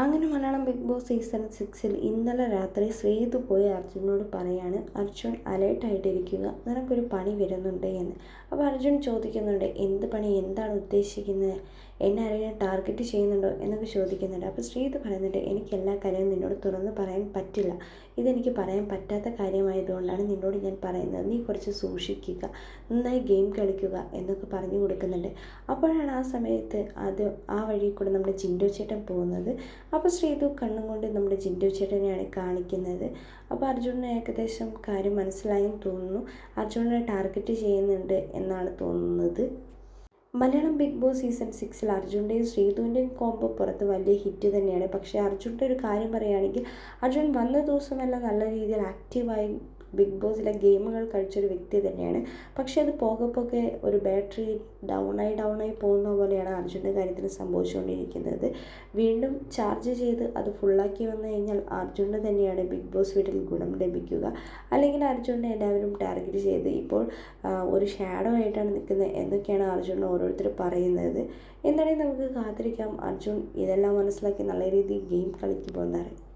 അങ്ങനെ Malayalam big boss season സിക്സിൽ ഇന്നലെ രാത്രി ശ്രീതു പോയി അർജുനോട് പറയാണ് അർജുൻ അലേർട്ടായിട്ടിരിക്കുക. നിനക്കൊരു പണി വരുന്നുണ്ട് എന്ന്. അപ്പോൾ അർജുൻ ചോദിക്കുന്നുണ്ട് എന്ത് പണി? എന്താണ് ഉദ്ദേശിക്കുന്നത്? എന്നെ ആരെങ്കിലും ടാർഗറ്റ് ചെയ്യുന്നുണ്ടോ എന്നൊക്കെ ചോദിക്കുന്നുണ്ട്. അപ്പോൾ ശ്രീത് പറയുന്നുണ്ട് എനിക്ക് എല്ലാ കാര്യവും നിന്നോട് തുറന്ന് പറയാൻ പറ്റില്ല. ഇതെനിക്ക് പറയാൻ പറ്റാത്ത കാര്യമായതുകൊണ്ടാണ് നിന്നോട് ഞാൻ പറയുന്നത്. നീ കുറച്ച് സൂക്ഷിക്കുക നന്നായി ഗെയിം കളിക്കുക എന്നൊക്കെ പറഞ്ഞു കൊടുക്കുന്നുണ്ട്. അപ്പോഴാണ് ആ സമയത്ത് അത് ആ വഴി കൂടെ നമ്മുടെ ജിൻഡോ ചേട്ടൻ പോകുന്നത്. അപ്പോൾ ശ്രീതു കണ്ണും കൊണ്ട് നമ്മുടെ ജിൻഡോ ചേട്ടനെയാണ് കാണിക്കുന്നത്. അപ്പോൾ അർജുനന് ഏകദേശം കാര്യം മനസ്സിലായെന്ന് തോന്നുന്നു. അർജുനനെ ടാർഗറ്റ് ചെയ്യുന്നുണ്ട് എന്നാണ് തോന്നുന്നത്. മലയാളം ബിഗ് ബോസ് സീസൺ സിക്സിൽ അർജുന്റെയും ശ്രീധുവിന്റെയും കോംബോ പുറത്ത് വലിയ ഹിറ്റ് തന്നെയാണ്. പക്ഷേ അർജുന്റെ ഒരു കാര്യം പറയുകയാണെങ്കിൽ അർജുൻ വന്ന ദിവസമെല്ലാം നല്ല രീതിയിൽ ആക്റ്റീവായി ബിഗ് ബോസിലെ ഗെയിമുകൾ കളിച്ചൊരു വ്യക്തി തന്നെയാണ്. പക്ഷേ അത് പോകെ പോകെ ഒരു ബാറ്ററി ഡൗണായി ഡൗണായി പോകുന്ന പോലെയാണ് അർജുന്റെ കാര്യത്തിൽ സംഭവിച്ചുകൊണ്ടിരിക്കുന്നത്. വീണ്ടും ചാർജ് ചെയ്ത് അത് ഫുള്ളാക്കി വന്നു കഴിഞ്ഞാൽ അർജുന്റെ തന്നെയാണ് ബിഗ് ബോസ് വീട്ടിൽ ഗുണം ലഭിക്കുക. അല്ലെങ്കിൽ അർജുനെ എല്ലാവരും ടാർഗറ്റ് ചെയ്ത് ഇപ്പോൾ ഒരു ഷാഡോ ആയിട്ടാണ് നിൽക്കുന്നത് എന്നൊക്കെയാണ് അർജുൻ ഓരോരുത്തർ പറയുന്നത്. എന്താണെങ്കിൽ നമുക്ക് കാത്തിരിക്കാം. അർജുൻ ഇതെല്ലാം മനസ്സിലാക്കി നല്ല രീതിയിൽ ഗെയിം കളിക്കുമ്പോൾ എന്നറിയാം